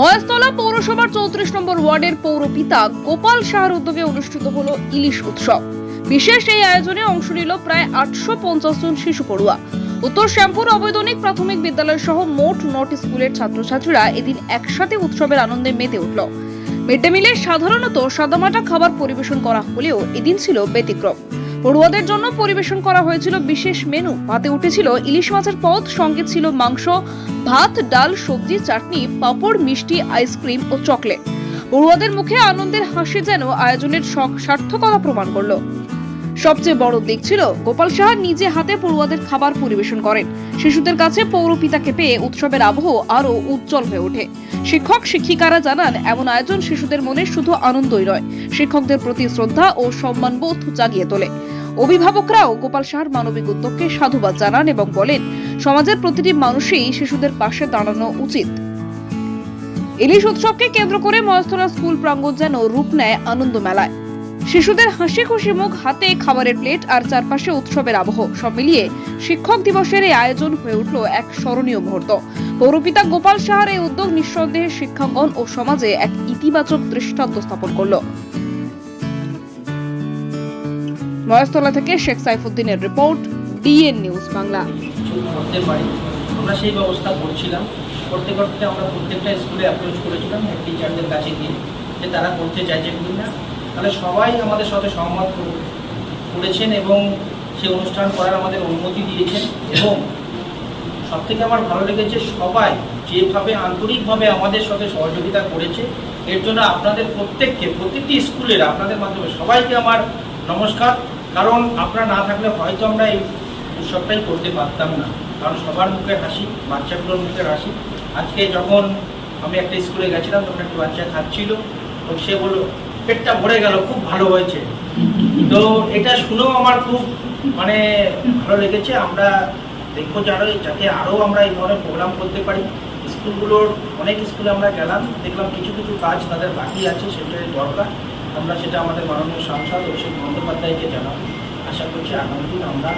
মহেশতলা পৌরসভার চৌত্রিশ নম্বর ওয়ার্ডের পৌরপিতা গোপাল শাহর উদ্যোগে অনুষ্ঠিত হলো ইলিশ উৎসব। বিশেষ এই আয়োজনে অংশ নিল প্রায় আটশো পঞ্চাশ জন শিশু পড়ুয়া। উত্তর শ্যামপুর অবৈতনিক প্রাথমিক বিদ্যালয় সহ মোট নট স্কুলের ছাত্রছাত্রীরা এদিন একসাথে উৎসবের আনন্দে মেতে উঠল। মিড ডে মিলে সাধারণত সাদামাটা খাবার পরিবেশন করা হলেও এদিন ছিল ব্যতিক্রম। পড়ুয়াদের জন্য পরিবেশন করা হয়েছিল বিশেষ মেনু। ভাতে উঠেছিল ইলিশ মাছের পদ, সঙ্গে ছিল মাংস, ভাত, ডাল, সবজি, চাটনি, পাঁপড়, মিষ্টি, আইসক্রিম ও চকলেট। পড়ুয়াদের মুখে আনন্দের হাসি যেন আয়োজনের সার্থকতা প্রমাণ করল। সবচেয়ে বড় দিক ছিল, গোপাল সাহা নিজে হাতে পড়ুয়াদের খাবার পরিবেশন করেন। শিশুদের কাছে পৌরপিতাকে পেয়ে উৎসবের আবহ আরও উজ্জ্বল হয়ে ওঠে। শিক্ষক, শিক্ষিকারা জানান, এমন আয়োজন শিশুদের মনে শুধু আনন্দই নয়, শিক্ষকদের প্রতি শ্রদ্ধা ও সম্মানবোধ জাগিয়ে তোলে। অভিভাবকরাও গোপাল সাহার মানবিক উদ্যোগকে সাধুবাদ জানান এবং বলেন, সমাজের প্রতিটি মানুষই শিশুদের পাশে দাঁড়ানো উচিত। ইলিশ উৎসবকে কেন্দ্র করে মহেশতলা স্কুল প্রাঙ্গণ যেন রূপ নেয় আনন্দ মেলায়। শিশুদের হাসি খুশি মুখ, হাতে খাবারের প্লেট আর চারপাশে উৎসবের আবহ, সব মিলিয়ে শিক্ষক দিবসের এই আয়োজন হয়ে উঠল এক স্মরণীয় মুহূর্ত। পৌরপিতা গোপাল সাহার এই উদ্যোগ নিঃসন্দেহে শিক্ষাঙ্গন ও সমাজে এক ইতিবাচক দৃষ্টান্ত স্থাপন করল। মহেশতলা থেকে শেখ সাইফুদ্দিনের রিপোর্ট, ডিএন নিউজ বাংলা। আমরা সেই ব্যবস্থা করছিলাম। করতে করতে আমরা প্রত্যেকটা স্কুলে অ্যাপ্রোচ করেছিলাম। হেড টিচারদের কাছে গিয়ে যে তারা করতে চাইছেন কি না তাহলে সবাই আমাদের সাথে সহমত করেছেন এবং সে অনুষ্ঠান করার আমাদের অনুমতি দিয়েছেন এবং সব থেকে আমার ভালো লেগেছে সবাই যেভাবে আন্তরিকভাবে আমাদের সাথে সহযোগিতা করেছে, এর জন্য আপনাদের প্রত্যেককে, প্রত্যেকটি স্কুলের আপনাদের মাধ্যমে সবাইকে আমার নমস্কার। কারণ আপনারা না থাকলে হয়তো আমরা এই উৎসবটাই করতে পারতাম না। কারণ সবার মুখে হাসি, বাচ্চাগুলোর মুখে হাসি। আজকে যখন আমি একটা স্কুলে গেছিলাম, তখন একটা বাচ্চা খাচ্ছিল। তো সে বলল পেটটা ভরে গেল, খুব ভালো হয়েছে। তো এটা শুনেও আমার খুব মানে ভালো লেগেছে। আমরা দেখব যে আরও যাতে আরও আমরা এই ধরনের প্রোগ্রাম করতে পারি। স্কুলগুলোর, অনেক স্কুলে আমরা গেলাম, দেখলাম কিছু কিছু কাজ তাদের বাকি আছে, সেটাই দরকার। আমরা সেটা আমাদের মাননীয় সাংসদ অভিষেক বন্দ্যোপাধ্যায়কে জানাব। আশা করছি আগামী দিন আমরা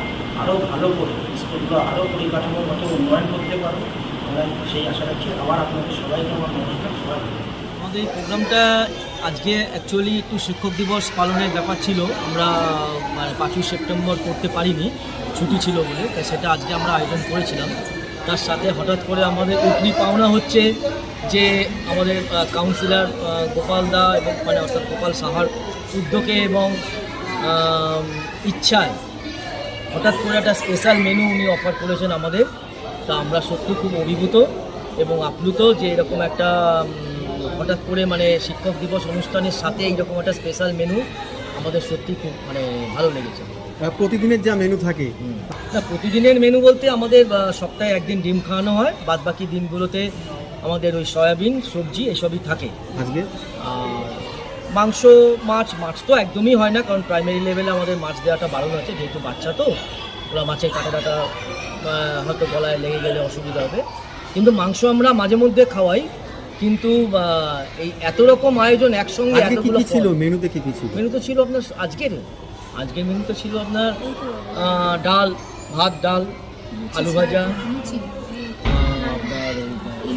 আরও ভালো করে স্কুলগুলো আরও পরিকাঠামোর মতো উন্নয়ন করতে পারব। আমরা সেই আশা রাখছি। আবার আপনাদের সবাইকে আমার নমস্কার। সবাই আমাদের এই প্রোগ্রামটা আজকে অ্যাকচুয়ালি একটু শিক্ষক দিবস পালনের ব্যাপার ছিল। আমরা মানে পাঁচই সেপ্টেম্বর করতে পারিনি, ছুটি ছিল বলে তাই সেটা আজকে আমরা আয়োজন করেছিলাম। তার সাথে হঠাৎ করে আমাদের উপরি পাওনা হচ্ছে যে আমাদের কাউন্সিলর গোপাল দা এবং মানে অর্থাৎ গোপাল সাহার উদ্যোগে এবং ইচ্ছায় হঠাৎ করে একটা স্পেশাল মেনু উনি অফার করেছেন আমাদের। তা আমরা সত্যি খুব অভিভূত এবং আপ্লুত যে এরকম একটা হঠাৎ করে মানে শিক্ষক দিবস অনুষ্ঠানের সাথে এইরকম একটা স্পেশাল মেনু আমাদের সত্যি খুব মানে ভালো লেগেছে। প্রতিদিনের যা মেনু থাকে। না প্রতিদিনের মেনু বলতে আমাদের সপ্তাহে একদিন ডিম খাওয়ানো হয় বাদ বাকি দিনগুলোতে আমাদের ওই সয়াবিন সবজি এসবই থাকে। আজকে? আর মাংস মাছ মাছ তো একদমই হয় না কারণ প্রাইমারি লেভেলে আমাদের মাছ দেওয়াটা বারণ আছে যেহেতু বাচ্চা তো ওরা মাছের কাটাটা হয়তো গলায় লেগে গেলে অসুবিধা হবে। কিন্তু মাংস আমরা মাঝে মধ্যে খাওয়াই কিন্তু এই এত রকম আয়োজন একসঙ্গে এতগুলো ছিল। মেনুতে কি কি ছিল? মেনু তো ছিল আপনার আজকের। আজকের মেনু তো ছিল আপনার ডাল ভাত ডাল আলু ভাজা আপনার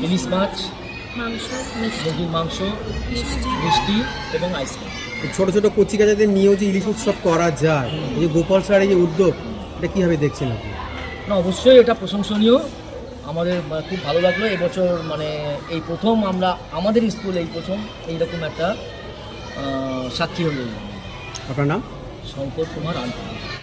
ইলিশ মাছ মাংস মিষ্টি। মুরগির মাংস মিষ্টি। মিষ্টি এবং আইসক্রিম ছোট ছোট কচি কচিকাচাদের নিয়েও যে ইলিশ উৎসব করা যায় এই যে গোপাল এই যে উদ্যোগ এটা কীভাবে দেখছেন আপনি? না অবশ্যই এটা প্রশংসনীয়। আমাদের খুব ভালো লাগল। এবছর মানে এই প্রথম আমরা আমাদের স্কুল এই প্রথম এইরকম একটা সাক্ষী হয়ে আপনার নাম? শঙ্কর কুমার আন্ত